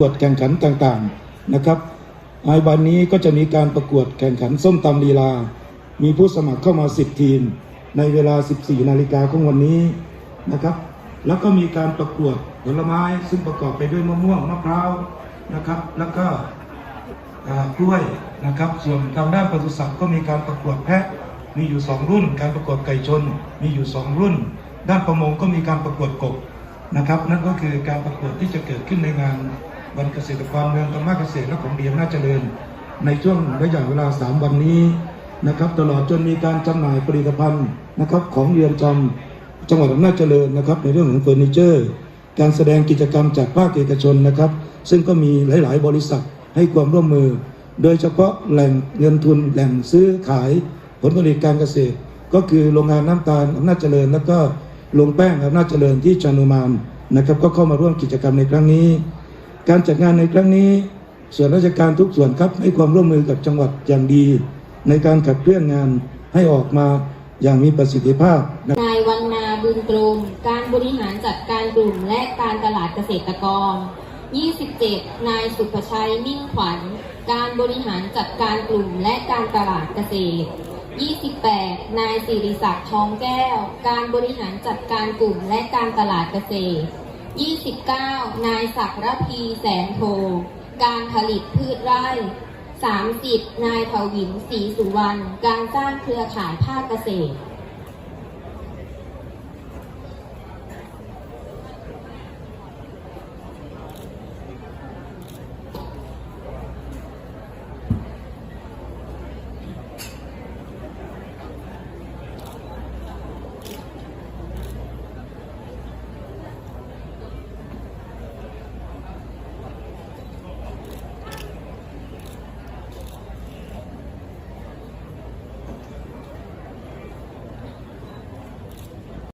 ประกวดแข่งขันต่างๆนะครับในวันนี้ก็จะมีการประกวดแข่งขันส้มตำลีลา มีผู้สมัครเข้ามา 10 ทีม ในเวลา 14 นาฬิกาของวันนี้นะครับ แล้วก็มีการประกวดผลไม้ซึ่งประกอบไปด้วยมะม่วงมะพร้าวนะครับ แล้วก็กล้วยนะครับ ส่วนทางด้านปศุสัตว์ก็มีการประกวดแพะมีอยู่ 2 รุ่น การประกวดไก่ชน มีอยู่ 2 รุ่น ด้านประมงก็มีการประกวดกบนะครับ นั่นก็คือการประกวดที่จะเกิดขึ้นในงาน วันเกษตรกรเมืองธรรมะเกษตรและของดีอำนาจเจริญ ในช่วงระยะเวลา 3 วันนี้นะครับตลอดจนมีการจำหน่ายผลิตภัณฑ์นะครับของเรือนจำจังหวัดอำนาจเจริญนะครับในเรื่องของเฟอร์นิเจอร์ การแสดงกิจกรรมจากภาคเอกชนนะครับ ซึ่งก็มีหลาย ๆ บริษัทให้ความร่วมมือ โดยเฉพาะแหล่งเงินทุนแหล่งซื้อขายผลผลิตการเกษตร ก็คือโรงงานน้ำตาลอำนาจเจริญ แล้วก็โรงแป้งอำนาจเจริญที่ชานุมานนะครับก็เข้ามาร่วมกิจกรรมในครั้งนี้ การจัดงานในครั้งนี้ส่วนราชการทุกส่วนครับให้ความร่วมมือกับจังหวัดอย่างดี ในการขับเคลื่อนงานให้ออกมาอย่างมีประสิทธิภาพนายวันนาบุญกรมการบริหารจัดการกลุ่มและการตลาดเกษตรกร 27 นายสุภชัยมิ่งขวัญ การบริหารจัดการกลุ่มและการตลาดเกษตร 28 นายสิริศักดิ์ทองแก้ว การบริหารจัดการกลุ่มและการตลาดเกษตร 29 นายศักรพีแสนโท การผลิตพืชไร่ 30 นายทวินศรีสุวรรณ การสร้างเครือข่ายภาคเกษตร